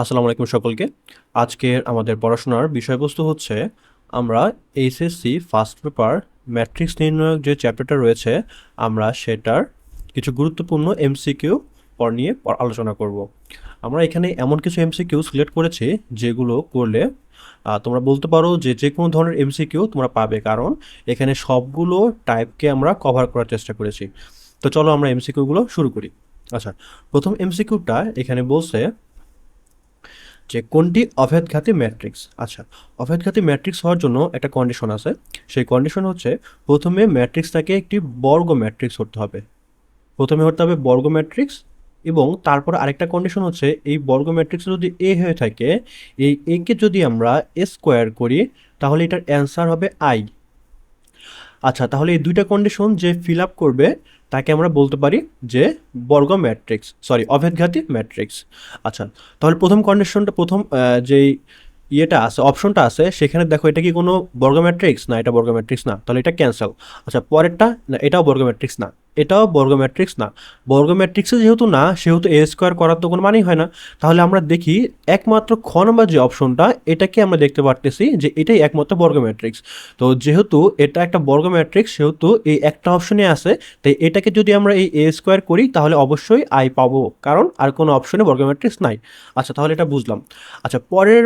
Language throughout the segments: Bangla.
আসসালামু আলাইকুম সকলকে। আজকের আমাদের পড়াশোনার বিষয়বস্তু হচ্ছে, আমরা এইচএসসি ফার্স্ট পেপার ম্যাট্রিক্স নির্ণায়ক যে চ্যাপ্টারটা রয়েছে, আমরা সেটার কিছু গুরুত্বপূর্ণ এমসিকিউ পর নিয়ে আলোচনা করব। আমরা এখানে এমন কিছু এমসিকিউ সিলেক্ট করেছি, যেগুলো করলে তোমরা বলতে পারো যে যে কোনো ধরনের এমসিকিউ তোমরা পাবে। কারণ এখানে সবগুলো টাইপকে আমরা কভার করার চেষ্টা করেছি। তো চলো আমরা এমসিকিউগুলো শুরু করি। আচ্ছা প্রথম এমসিকিউটা এখানে বলছে যে কোনটি অভেদঘাতী ম্যাট্রিক্স? আচ্ছা অভেদঘাতী ম্যাট্রিক্স হওয়ার জন্য একটা কন্ডিশন আছে। সেই কন্ডিশন হচ্ছে প্রথমে ম্যাট্রিক্সটাকে একটি বর্গ ম্যাট্রিক্স হতে হবে। প্রথমে হতে হবে বর্গ ম্যাট্রিক্স এবং তারপর আরেকটা কন্ডিশন হচ্ছে এই বর্গ ম্যাট্রিক্স যদি এ হয়ে থাকে, এই একে যদি আমরা এ স্কোয়ার করি, তাহলে এটার অ্যান্সার হবে আই আচ্ছা তাহলে এই দুইটা কন্ডিশন যে ফিল আপ করবে তাকে আমরা বলতে পারি যে বর্গ ম্যাট্রিক্স সরি অভেদঘাতী ম্যাট্রিক্স। আচ্ছা তাহলে প্রথম কন্ডিশনটা প্রথম যেই ইয়েটা আছে অপশনটা আছে, সেখানে দেখো এটা কি কোনো বর্গ ম্যাট্রিক্স? না, এটা বর্গ ম্যাট্রিক্স না, তাহলে এটা ক্যান্সেল আচ্ছা পরেরটা, না, এটাও বর্গ ম্যাট্রিক্স না। এটাও বর্গ ম্যাট্রিক্স না। বর্গ ম্যাট্রিক্সে যেহেতু না, সেহেতু এ স্কোয়ার করার তো কোনো মানেই হয় না। তাহলে আমরা দেখি একমাত্র খ নম্বর যে অপশনটা এটাকে আমরা দেখতে পারতেছি যে এটাই একমাত্র বর্গ ম্যাট্রিক্স তো যেহেতু এটা একটা বর্গ ম্যাট্রিক্স সেহেতু এই একটা অপশনে আছে, তাই এটাকে যদি আমরা এই এ স্কোয়ার করি, তাহলে অবশ্যই আই পাবো। কারণ আর কোনো অপশনে বর্গ ম্যাট্রিক্স নাই। আচ্ছা তাহলে এটা বুঝলাম। আচ্ছা পরের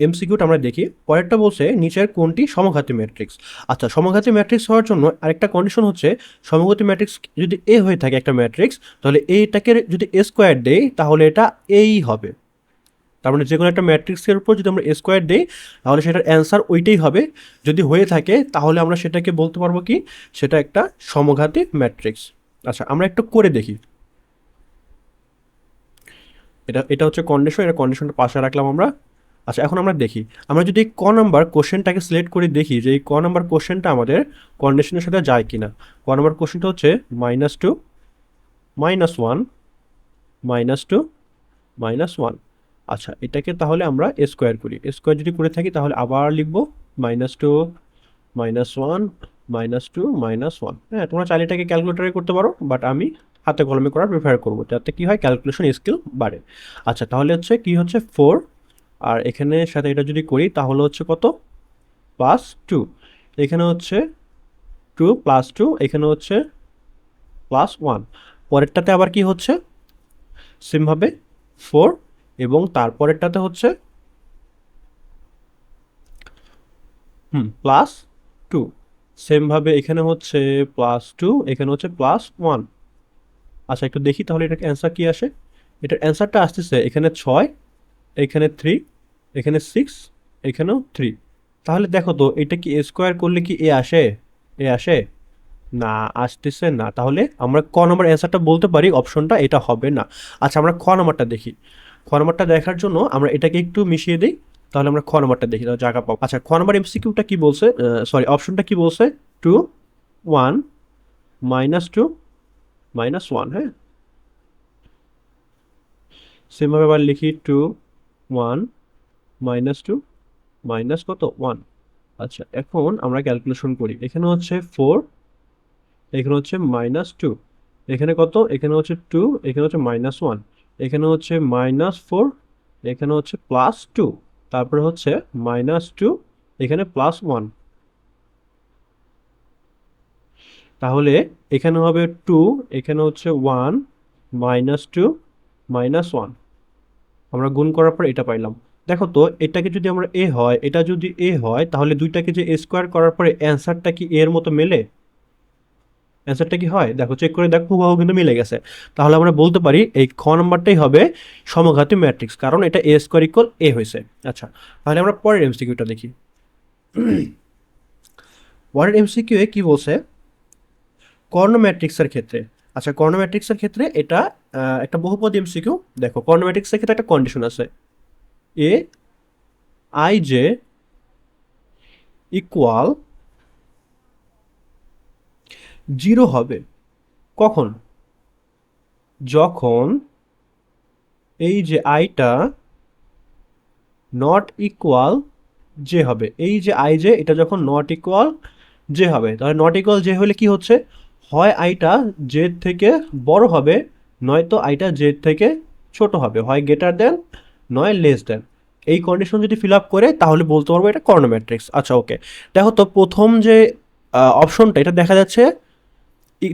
এমসিকিউটা আমরা দেখি, পরেরটা বলছে নিচের কোনটি সমঘাতী ম্যাট্রিক্স? আচ্ছা সমঘাতী ম্যাট্রিক্স হওয়ার জন্য আরেকটা কন্ডিশন হচ্ছে সমঘাতী ম্যাট্রিক্স যদি এ হয়ে থাকে একটা ম্যাট্রিক্স, তাহলে এটাকে যদি এ স্কোয়ার দেই, তাহলে এটা এই হবে। তার মানে যে কোনো একটা ম্যাট্রিক্সের উপর যদি আমরা এ স্কোয়ার দিই, তাহলে সেটার অ্যান্সার ওইটাই হবে। যদি হয়ে থাকে, তাহলে আমরা সেটাকে বলতে পারব কি? সেটা একটা সমঘাতী ম্যাট্রিক্স। আচ্ছা আমরা একটু করে দেখি। এটা এটা হচ্ছে কন্ডিশন এটা কন্ডিশনটা পাশে রাখলাম আমরা। আচ্ছা এখন আমরা দেখি। আমরা যদি ক নাম্বার কোশ্চেনটাকে সিলেক্ট করে দেখি যে এই ক নাম্বার কোশ্চেনটা আমাদের কন্ডিশনের সাথে যায় কিনা। ক নাম্বার কোশ্চেনটা হচ্ছে minus two minus one minus two minus one আচ্ছা এটাকে তাহলে আমরা স্কোয়ার করি। স্কোয়ার যদি করে থাকি তাহলে আবার লিখব minus two minus one minus two minus one হ্যাঁ তোমরা চাইলে এটাকে ক্যালকুলেটারে করতে পারো বাট আমি হাতে কলমে করার প্রিফার করব। যাতে কী হয়? ক্যালকুলেশন স্কিল বাড়ে। আচ্ছা তাহলে হচ্ছে কি হচ্ছে? ফোর আর এখানে সাথে এটা যদি করি, তাহলে হচ্ছে কত? প্লাস টু এখানে হচ্ছে টু প্লাস টু এখানে হচ্ছে প্লাস ওয়ান পরেরটাতে আবার কি হচ্ছে? সেমভাবে ফোর এবং তারপরেরটাতে হচ্ছে হুম প্লাস টু সেমভাবে এখানে হচ্ছে প্লাস টু এখানে হচ্ছে প্লাস ওয়ান আচ্ছা একটু দেখি তাহলে এটার অ্যান্সার কি আসে? এটার অ্যান্সারটা আসতেছে এখানে ছয়, এখানে থ্রি এখানে সিক্স এখানেও থ্রি তাহলে দেখো তো, এটা কি এ স্কোয়ার করলে কি এ আসে? এ আসে? না, আসতেছে না। তাহলে আমরা ক নম্বর অ্যান্সারটা বলতে পারি অপশনটা এটা হবে না। আচ্ছা আমরা খ নম্বরটা দেখি। খ নম্বরটা দেখার জন্য আমরা এটাকে একটু মিশিয়ে দিই, তাহলে আমরা খ নম্বরটা দেখি। তাহলে জায়গা পাবো। আচ্ছা খ নম্বর এমসিকিউটা কি বলছে? সরি অপশনটা কি বলছে? Two one minus two minus one হ্যাঁ? সেমভাবে আবার লিখি two one minus two minus কত? ওয়ান আচ্ছা এখন আমরা ক্যালকুলেশন করি। এখানে হচ্ছে ফোর এখানে হচ্ছে মাইনাস টু এখানে কত? এখানে হচ্ছে টু এখানে হচ্ছে মাইনাস ওয়ান এখানে হচ্ছে মাইনাস ফোর এখানে হচ্ছে প্লাস টু তারপরে হচ্ছে মাইনাস টু এখানে প্লাস ওয়ান তাহলে এখানে হবে টু এখানে হচ্ছে one minus two minus one আমরা গুণ করার পর এটা পাইলাম। দেখো তো, এটাকে যদি আমরা এ হয়, এটা যদি এ হয়, তাহলে দুইটাকে যে এ স্কোয়ার করার পরে অ্যান্সারটা কি এর মতো মেলে? অ্যান্সারটা কি হয়? দেখো চেক করে দেখো, হুবাহু কিন্তু মিলে গেছে। তাহলে আমরা বলতে পারি এই খ নম্বরটাই হবে সমঘাতী ম্যাট্রিক্স কারণ এটা এ স্কোয়ার ইকুয়াল এ হয়েছে। আচ্ছা তাহলে আমরা পরের এমসিকিউটা দেখি। পরের এমসিকিউ এ কি বলছে? কর্ণ ম্যাট্রিক্সের ক্ষেত্রে। আচ্ছা কর্ণ ম্যাট্রিক্সের ক্ষেত্রে এটা একটা বহুপদ এমসিকিউ দেখো, কর্ণ ম্যাট্রিক্সের ক্ষেত্রে একটা কন্ডিশন আছে। A, I J equal zero হবে। কখন? যখন এই যে আইটা নট ইকুয়াল যে হবে। এই যে আই যে এটা যখন নট ইকুয়াল যে হবে, তাহলে নট ইকুয়াল যে হলে কি হচ্ছে? হয় আইটা জেড থেকে বড় হবে, নয়তো আইটা জেড থেকে ছোট হবে। হয় গ্রেটার দেন নয় লেস দেন এই কন্ডিশন যদি ফিল আপ করে, তাহলে বলতে পারব এটা কর্ণ ম্যাট্রিক্স আচ্ছা ওকে দেখো তো প্রথম যে অপশনটা এটা দেখা যাচ্ছে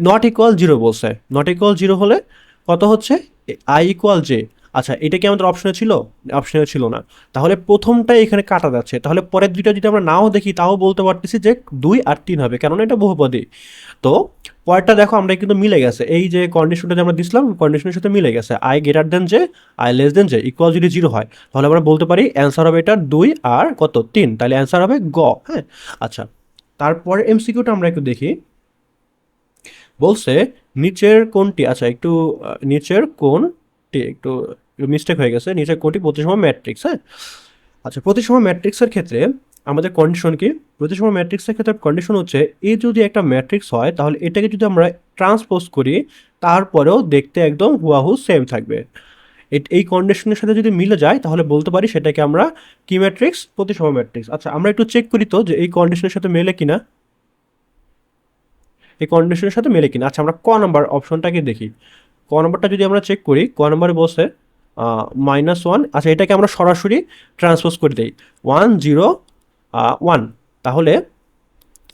নট ইকুয়াল জিরো বলছে। নট ইকুয়াল জিরো হলে কত হচ্ছে? আই ইকুয়াল জে আচ্ছা এটা কি আমাদের অপশনে ছিল? অপশনে ছিল না। তাহলে প্রথমটাই এখানে কাটা যাচ্ছে। তাহলে পরের দুইটা যদি আমরা নাও দেখি, তাও বলতে পারতেছি যে দুই আর তিন হবে। কেননা এটা বহুপদী। তো পরেরটা দেখো, আমরা কিন্তু মিলে গেছে। এই যে কন্ডিশনটা যে আমরা দিছিলাম কন্ডিশনের সাথে মিলে গেছে। আই গ্রেটার দেন যে আই লেস দেন যে ইকুয়াল যদি জিরো হয়, তাহলে আমরা বলতে পারি অ্যান্সার হবে এটা দুই আর কত? তিন। তাহলে অ্যান্সার হবে গ হ্যাঁ? আচ্ছা তারপরে এমসিকিউটা আমরা একটু দেখি। বলছে, নিচের কোনটি? আচ্ছা একটু নিচের কোনটি? একটু মিস্টেক হয়ে গেছে। নিচের কোনটি? প্রতিসম ম্যাট্রিক্স হ্যাঁ? আচ্ছা প্রতিসম ম্যাট্রিক্সের ক্ষেত্রে আমাদের কন্ডিশন কি? প্রতিসম ম্যাট্রিক্সের ক্ষেত্রে কন্ডিশন হচ্ছে, এ যদি একটা ম্যাট্রিক্স হয়, তাহলে এটাকে যদি আমরা ট্রান্সপোজ করি, তারপরেও দেখতে একদম হুয়াহু সেম থাকবে। এই কন্ডিশনের সাথে যদি মিলে যায়, তাহলে বলতে পারি সেটাকে আমরা কি ম্যাট্রিক্স প্রতিসম ম্যাট্রিক্স আচ্ছা আমরা একটু চেক করি তো যে এই কন্ডিশনের সাথে মেলে কিনা। এই কন্ডিশনের সাথে মেলে কিনা। আচ্ছা আমরা ক নাম্বার অপশনটাকে দেখি। ক নাম্বারটা যদি আমরা চেক করি, ক নাম্বারে বসে মাইনাস ওয়ান আচ্ছা এটাকে আমরা সরাসরি ট্রান্সপোজ করে দিই। ওয়ান জিরো ওয়ান তাহলে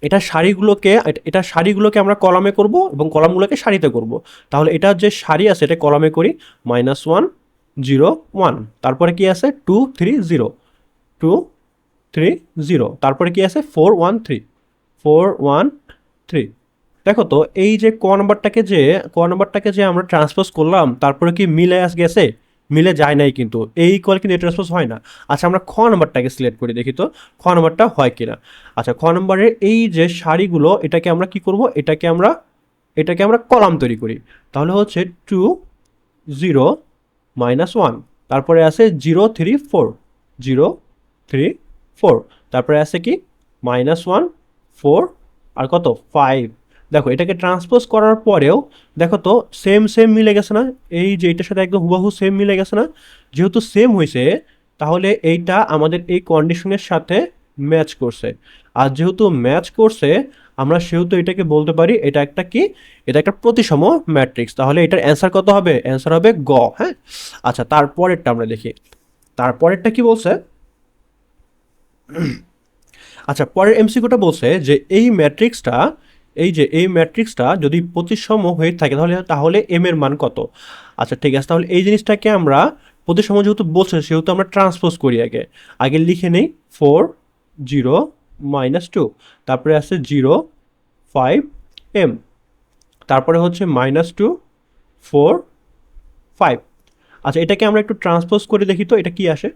এটা সারিগুলোকে এটা- সারিগুলোকে আমরা কলামে করব এবং কলামগুলোকে সারিতে করব। তাহলে এটা যে সারি আছে, এটা কলামে করি মাইনাস ওয়ান জিরো ওয়ান তারপরে কি আছে? Two three zero two three zero তারপরে কি আছে? Four one three four one three দেখো তো, এই যে ক নাম্বারটাকে যে, ক নাম্বারটাকে যে আমরা ট্রান্সপোজ করলাম, তারপরে কি মিলে আস গেছে? মিলে যায় নাই কিন্তু। এই কল কিন্তু ট্রান্সপোজ হয় না। আচ্ছা আমরা খ নাম্বারটাকে সিলেক্ট করি, দেখি তো। খ নাম্বারটা হয় কিনা? আচ্ছা খ নাম্বারের এই যে শাড়িগুলো এটাকে আমরা কি করব? এটাকে আমরা এটাকে আমরা কলাম তৈরি করি। তাহলে হচ্ছে টু জিরো মাইনাস ওয়ান তারপরে আছে zero three four zero three four তারপরে আছে কি? মাইনাস ওয়ান ফোর আর কত? ফাইভ দেখো, এটাকে ট্রান্সপোজ করার পরেও, দেখো তো সেম সেম মিলে গেছে না? এই যে এটার সাথে একদম হুবাহু সেম মিলে গেছে না? যেহেতু সেম হয়েছে, তাহলে এইটা আমাদের এই কন্ডিশনের সাথে ম্যাচ করছে। আর যেহেতু ম্যাচ করছে, আমরা সেহেতু এটাকে বলতে পারি, এটা একটা কি? এটা একটা প্রতিসম ম্যাট্রিক্স তাহলে এটার অ্যান্সার কত হবে? অ্যান্সার হবে গ হ্যাঁ? আচ্ছা তারপরেরটা আমরা দেখি। তারপরেরটা কি বলছে? আচ্ছা পরের এমসিকিউটা বলছে যে এই ম্যাট্রিক্সটা এই যে, এই ম্যাট্রিক্সটা যদি প্রতিসম হয়ে থাকে, তাহলে তাহলে এম এর মান কত? আচ্ছা ঠিক আছে, তাহলে এই জিনিসটাকে আমরা প্রতিসম যেহেতু বলছে, সেহেতু আমরা ট্রান্সপোজ করি আগে। আগে লিখে নেই ফোর জিরো মাইনাস টু তারপরে আছে জিরো ফাইভ এম তারপরে হচ্ছে মাইনাস টু ফোর ফাইভ আচ্ছা এটাকে আমরা একটু ট্রান্সপোজ করে দেখি তো, এটা কি আসে?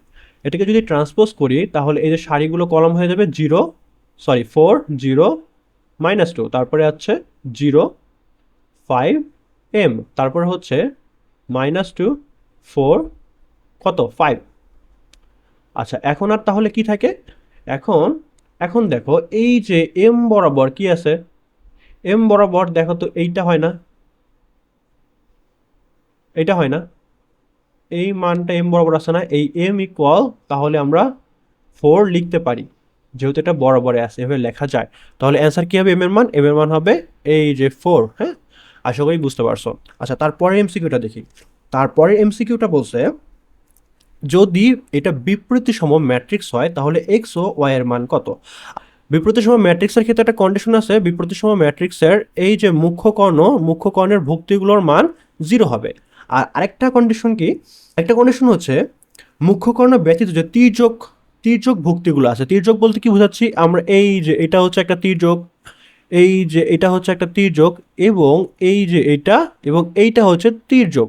এটাকে যদি ট্রান্সপোজ করি, তাহলে এই যে সারিগুলো কলম হয়ে যাবে zero sorry four zero minus two তারপরে আছে জিরো ফাইভ এম তারপরে হচ্ছে মাইনাস টু ফোর কত? ফাইভ আচ্ছা এখন আর তাহলে কি থাকে? এখন এখন দেখো, এই যে এম বরাবর কি আছে? এম বরাবর দেখো তো এইটা হয় না। এটা হয় না। এই মানটা এম বরাবর আছে না। এই এম ইকুয়াল তাহলে আমরা ফোর লিখতে পারি। যেহেতু এটা বরাবরে আছে, এভাবে লেখা যায়, তাহলে অ্যান্সার কী হবে এম এর মান? এম এর মান হবে এই যে ফোর হ্যাঁ? আশা করি বুঝতে পারছ। আচ্ছা তারপরে এমসিকিউটা দেখি। তারপরে এমসিকিউটা বলছে, যদি এটা বিপরীতসম ম্যাট্রিক্স হয়, তাহলে এক্স ও ওয়াই এর মান কত? বিপরীতসম ম্যাট্রিক্সের ক্ষেত্রে একটা কন্ডিশন আছে, বিপরীতসম ম্যাট্রিক্সের এই যে মুখ্য কর্ণ, মুখ্য কর্ণের ভুক্তিগুলোর মান জিরো হবে। আর আরেকটা কন্ডিশন কি? একটা কন্ডিশন হচ্ছে, মুখ্য কর্ণ ব্যতীত যে তির্যক তির্যক ভুক্তিগুলো আছে। তির্যক বলতে কি বোঝাচ্ছি? আমরা এই যে এটা হচ্ছে একটা তীর্যক, এই যে এটা হচ্ছে একটা তীর্যক এবং এই যে এটা এবং এইটা হচ্ছে তীর্যক।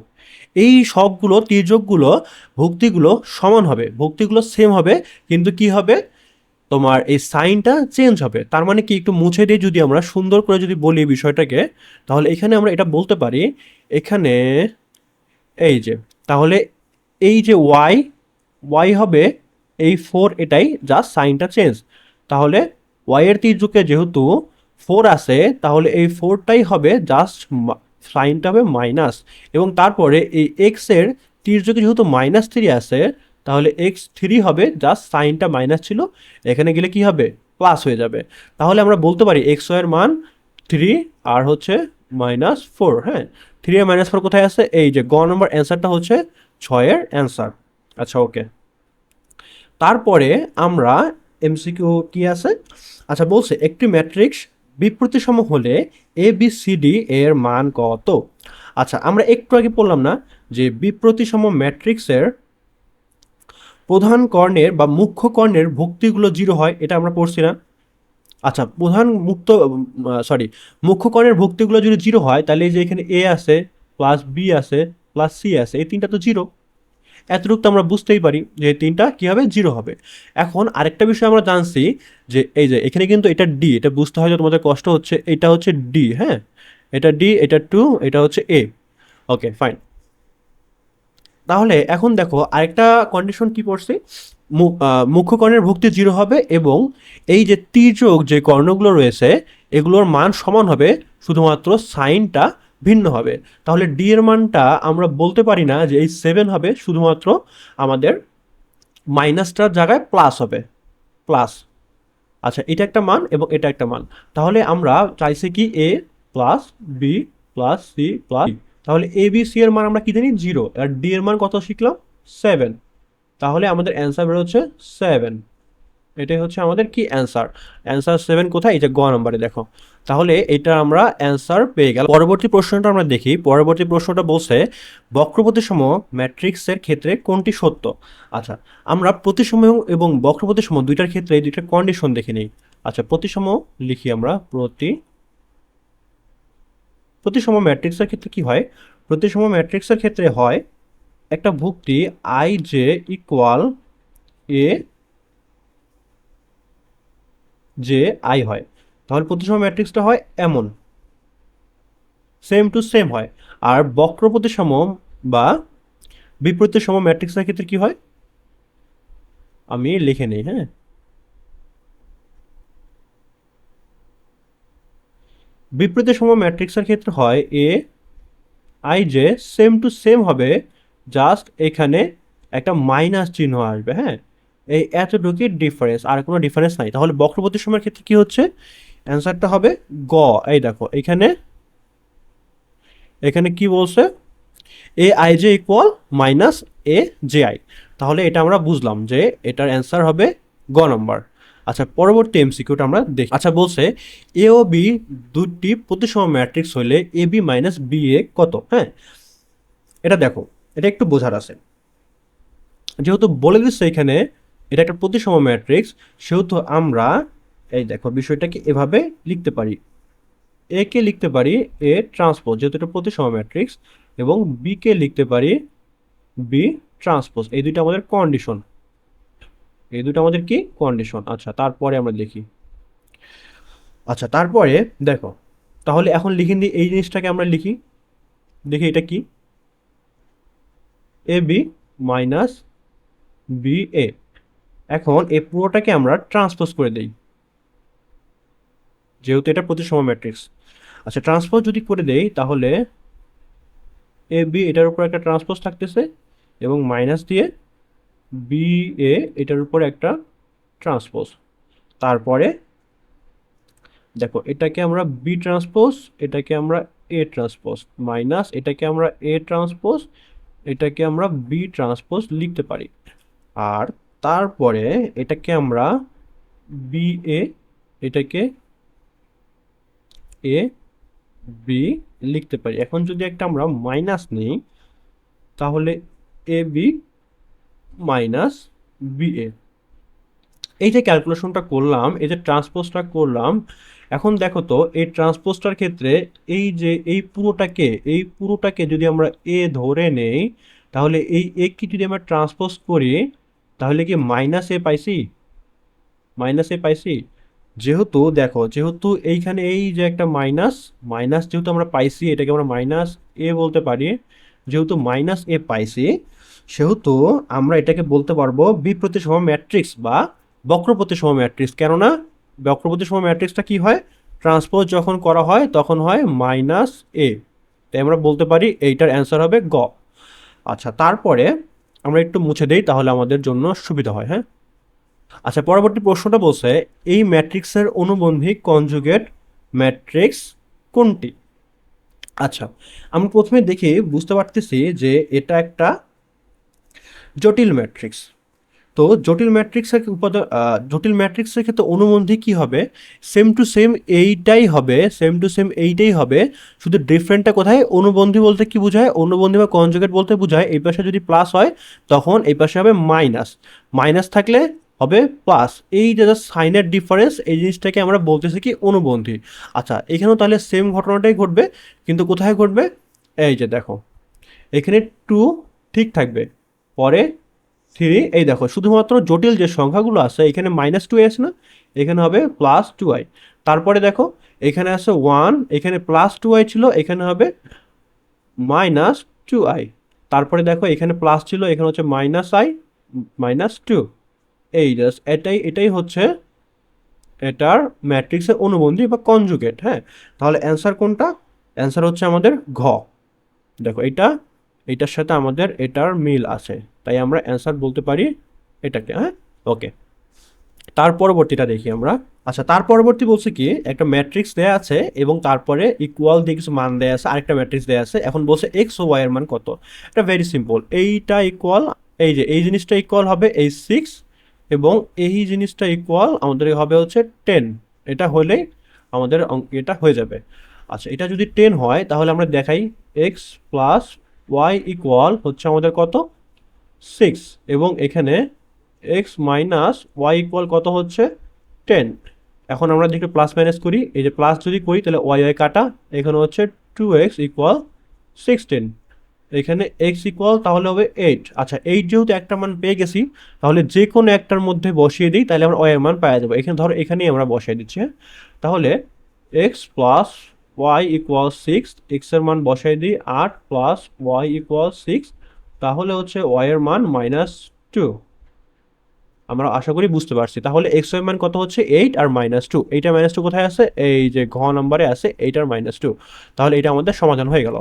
এই সবগুলো, তীর্যকগুলো, ভুক্তিগুলো সমান হবে। ভুক্তিগুলো সেম হবে, কিন্তু কি হবে? তোমার এই সাইনটা চেঞ্জ হবে। তার মানে কি? একটু মুছে দিয়ে যদি আমরা সুন্দর করে যদি বলি বিষয়টাকে, তাহলে এখানে আমরা এটা বলতে পারি, এখানে এই যে, তাহলে এই যে ওয়াই ওয়াই হবে এই ফোর এটাই জাস্ট সাইনটা চেঞ্জ তাহলে ওয়াইয়ের তির্যকে যেহেতু ফোর আছে, তাহলে এই ফোরটাই হবে জাস্ট সাইনটা হবে মাইনাস এবং তারপরে এই এক্সের তির্যকে যেহেতু মাইনাস থ্রি আছে, তাহলে এক্স থ্রি হবে জাস্ট সাইনটা মাইনাস ছিল। এখানে গেলে কি হবে? প্লাস হয়ে যাবে। তাহলে আমরা বলতে পারি এক্সের মান থ্রি আর হচ্ছে মাইনাস ফোর হ্যাঁ? থ্রি আর মাইনাস ফোর কোথায় আছে? এই যে, গ নম্বর অ্যান্সারটা হচ্ছে ছয়ের অ্যান্সার আচ্ছা ওকে তারপরে আমরা এমসিকিউ কি আছে? আচ্ছা বলছে, একটি ম্যাট্রিক্স বিপ্রতিসম হলে এ বি সি ডি এর মান কত? আচ্ছা আমরা একটু আগে বললাম না যে বিপ্রতিসম ম্যাট্রিক্সের প্রধান কর্ণের বা মুখ্য কর্ণের ভুক্তিগুলো জিরো হয়, এটা আমরা পড়ছি না। আচ্ছা প্রধান মুক্ত সরি মুখ্য কর্ণের ভুক্তিগুলো যদি জিরো হয়, তাহলে এই যে এখানে এ আছে প্লাস বি আছে প্লাস সি আছে, এই তিনটা তো জিরো। এতটুকু তো আমরা বুঝতেই পারি যে তিনটা কী হবে জিরো হবে। এখন আরেকটা বিষয় আমরা জানছি যে এই যে এখানে কিন্তু এটা ডি এটা বুঝতে হয় যে তোমাদের কষ্ট হচ্ছে, এটা হচ্ছে ডি হ্যাঁ? এটা ডি এটা টু এটা হচ্ছে এ ওকে ফাইন তাহলে এখন দেখো আরেকটা কন্ডিশন কি পড়ছে? মুখ্য কর্ণের ভুক্তি জিরো হবে এবং এই যে তির্যক যে কর্ণগুলো রয়েছে, এগুলোর মান সমান হবে শুধুমাত্র সাইনটা ভিন্ন হবে। তাহলে ডি এর মানটা আমরা বলতে পারি না যে এই সেভেন হবে, শুধুমাত্র আমাদের মাইনাসটার জায়গায় প্লাস হবে। প্লাস আচ্ছা এটা একটা মান এবং এটা একটা মান। তাহলে আমরা চাইছি কি A plus B plus C plus তাহলে এ বি সি এর মান আমরা কি জানি? জিরো আর ডি এর মান কত শিখলাম? সেভেন তাহলে আমাদের অ্যান্সার বেরোচ্ছে সেভেন এটাই হচ্ছে আমাদের কি অ্যান্সার অ্যান্সার সেভেন কোথায়? এটা গ নাম্বারে দেখো। তাহলে এটা আমরা অ্যান্সার পেয়ে গেল পরবর্তী প্রশ্নটা আমরা দেখি। পরবর্তী প্রশ্নটা বলছে বক্রপ্রতিসম ম্যাট্রিক্সের ক্ষেত্রে কোনটি সত্য? আচ্ছা আমরা প্রতিসম এবং বক্রপ্রতিসম দুইটার ক্ষেত্রে দুইটা কন্ডিশন দেখে নিই। আচ্ছা প্রতিসম লিখি আমরা। প্রতি, প্রতিসম ম্যাট্রিক্সের ক্ষেত্রে কি হয়? প্রতিসম ম্যাট্রিক্সের ক্ষেত্রে হয় একটা ভুক্তি আই জে ইকুয়াল এ যে আই হয়। তাহলে প্রতিসম ম্যাট্রিক্সটা হয় এমন। সেম টু সেম হয়। আর বক্র প্রতিসম বা বিপরীত সম ম্যাট্রিক্সের ক্ষেত্রে কি হয়? আমি লিখে নেই হ্যাঁ? বিপরীত সম ম্যাট্রিক্সের ক্ষেত্রে হয় এ, আই যে সেম টু সেম হবে জাস্ট এখানে একটা মাইনাস চিহ্ন আসবে হ্যাঁ? এই এতটুকুই ডিফারেন্স আর কোনো ডিফারেন্স নাই। তাহলে বক্রবর্তী সময়ের ক্ষেত্রে কি হচ্ছে? অ্যান্সারটা হবে গ। এই দেখো, এখানে এখানে কি বলছে? A I J equal minus A J I তাহলে এটা আমরা বুঝলাম যে এটার অ্যান্সার হবে গ নম্বর আচ্ছা পরবর্তী এমসিকিউটা আমরা দেখি। আচ্ছা বলছে এ ও বি দুটি প্রতিসম ম্যাট্রিক্স হলে A B minus B A কত? হ্যাঁ এটা দেখো, এটা একটু বোঝার আছে। যেহেতু বলে দিচ্ছে এখানে এটা একটা প্রতিসম ম্যাট্রিক্স, সেহেতু আমরা, এই দেখো বিষয়টাকে এভাবে লিখতে পারি। এ কে লিখতে পারি এ ট্রান্সপোজ যেহেতু এটা প্রতিসম ম্যাট্রিক্স, এবং বি কে লিখতে পারি বি ট্রান্সপোজ এই দুইটা আমাদের কন্ডিশন এই দুটো আমাদের কি? কন্ডিশন আচ্ছা তারপরে আমরা লিখি আচ্ছা তারপরে দেখো, তাহলে এখন লিখে দিই এই জিনিসটাকে আমরা লিখি। দেখি এটা কি? A B minus B A এখন এই পুরোটাকে আমরা ট্রান্সপোজ করে দেই। যেহেতু এটা প্রতিসম ম্যাট্রিক্স আচ্ছা ট্রান্সপোজ যদি করে দেই, তাহলে এ, বি এটার উপর একটা ট্রান্সপোজ থাকতেছে এবং মাইনাস দিয়ে বি এ এটার উপর একটা ট্রান্সপোজ তারপরে দেখো, এটাকে আমরা বি ট্রান্সপোজ এটাকে আমরা এ ট্রান্সপোজ মাইনাস এটাকে আমরা এ ট্রান্সপোজ এটাকে আমরা বি ট্রান্সপোজ লিখতে পারি। আর তারপরে এটাকে আমরা বি এ এটাকে এ বি লিখতে পারি। এখন যদি একটা আমরা মাইনাস নিই, তাহলে A B minus B A এই যে ক্যালকুলেশনটা করলাম, এই যে ট্রান্সপোজটা করলাম, এখন দেখো তো, এই ট্রান্সপোজটার ক্ষেত্রে এই যে, এই পুরোটাকে এই পুরোটাকে যদি আমরা এ ধরে নেই, তাহলে এই এ কি যদি আমরা ট্রান্সপোজ করি তাহলে কি মাইনাস এ পাইছি? মাইনাস এ পাইছি? যেহেতু, দেখো, যেহেতু এইখানে এই যে একটা মাইনাস মাইনাস যেহেতু আমরা পাইছি, এটাকে আমরা মাইনাস এ বলতে পারি, যেহেতু মাইনাস এ পাইছি, সেহেতু আমরা এটাকে বলতে পারব বিপ্রতিসম ম্যাট্রিক্স বা বক্রপ্রতিসম ম্যাট্রিক্স কেননা, বক্রপ্রতিসম ম্যাট্রিক্সটা কি হয়? ট্রান্সপোজ যখন করা হয়, তখন হয় মাইনাস এ। তাই আমরা বলতে পারি এইটার অ্যান্সার হবে গ। আচ্ছা তারপরে আমরা একটু মুছে দেই তাহলে আমাদের জন্য সুবিধা হয় হ্যাঁ? আচ্ছা পরবর্তী প্রশ্নটা বলছে, এই ম্যাট্রিক্সের অনুবন্ধী কনজুগেট ম্যাট্রিক্স কোনটি? আচ্ছা আমরা প্রথমে দেখি, বুঝতে পারতেছি যে এটা একটা জটিল ম্যাট্রিক্স। তো জটিল ম্যাট্রিক্সের উপাদান জটিল ম্যাট্রিক্সের ক্ষেত্রে অনুবন্ধী কী হবে? সেম টু সেম এইটাই হবে সেম টু সেম এইটাই হবে। শুধু ডিফারেন্টটা কোথায়? অনুবন্ধী বলতে কি বোঝায়? অনুবন্ধী বা কনজুগেট বলতে বোঝায়, এই পাশে যদি প্লাস হয়, তখন এই পাশে হবে মাইনাস মাইনাস থাকলে হবে প্লাস এই যে সাইনের ডিফারেন্স এই জিনিসটাকে আমরা বলতেছি কি অনুবন্ধী। আচ্ছা এখানেও তাহলে সেম ঘটনাটাই ঘটবে, কিন্তু কোথায় ঘটবে? এই যে দেখো, এখানে টু ঠিক থাকবে। পরে থ্রি, এই দেখো, শুধুমাত্র জটিল যে সংখ্যাগুলো আছে, এখানে মাইনাস টু আছে না? এখানে হবে প্লাস টু আই তারপরে দেখো, এখানে আছে ওয়ান এখানে প্লাস টু আই ছিল, এখানে হবে মাইনাস টু আই তারপরে দেখো, এখানে প্লাস ছিল, এখানে হচ্ছে মাইনাস আই মাইনাস টু এই এটাই এটাই হচ্ছে এটার ম্যাট্রিক্সের অনুবন্ধী বা কনজুগেট হ্যাঁ? তাহলে অ্যান্সার কোনটা? অ্যান্সার হচ্ছে আমাদের ঘ। দেখো, এটা এটার সাথে আমাদের এটার মিল আছে। তাই আমরা অ্যান্সার বলতে পারি এটাকে হ্যাঁ? ওকে তার পরবর্তীটা দেখি আমরা। আচ্ছা তার পরবর্তী বলছে কি, একটা ম্যাট্রিক্স দেয়া আছে এবং তারপরে ইকুয়াল দিয়ে কিছু মান দেয়া আছে, আরেকটা ম্যাট্রিক্স দেয়া আছে। এখন বলছে এক্স ও ওয়াই এর মান কত? এটা ভেরি সিম্পল এইটা ইকুয়াল এই যে, এই জিনিসটা ইকুয়াল হবে এই সিক্স এবং এই জিনিসটা ইকুয়াল আমাদের হবে হচ্ছে টেন এটা হলেই আমাদের এটা হয়ে যাবে। আচ্ছা এটা যদি টেন হয়, তাহলে আমরা দেখাই এক্স প্লাস ওয়াই ইকুয়াল হচ্ছে আমাদের কত? সিক্স এবং এখানে এক্স মাইনাস ওয়াই ইকুয়াল কত হচ্ছে? টেন এখন আমরা যদি প্লাস মাইনাস করি, এই যে প্লাস যদি করি, তাহলে ওয়াই ওয়াই কাটা, এখানে হচ্ছে টু এক্স ইকুয়াল সিক্সটিন এখানে এক্স ইকুয়াল তাহলে হবে এইট আচ্ছা এইট যেহেতু একটা মান পেয়ে গেছি, তাহলে যে কোনো একটার মধ্যে বসিয়ে দিই, তাহলে আমরা ওয়াই এর মান পাওয়া যাবে। এখানে ধরো এখানেই আমরা বসিয়ে দিচ্ছি হ্যাঁ? তাহলে X plus Y equal six এক্সের মান বসাই দিই, আট প্লাস ওয়াই ইকুয়াল সিক্স তাহলে হচ্ছে ওয়াই এর মান মাইনাস টু আমরা আশা করি বুঝতে পারছি। তাহলে এক্সের মান কত হচ্ছে? এইট আর মাইনাস টু এইটা মাইনাস টু কোথায় আছে? এই যে ঘ নাম্বারে আছে, এইটার মাইনাস টু তাহলে এটা আমাদের সমাধান হয়ে গেল।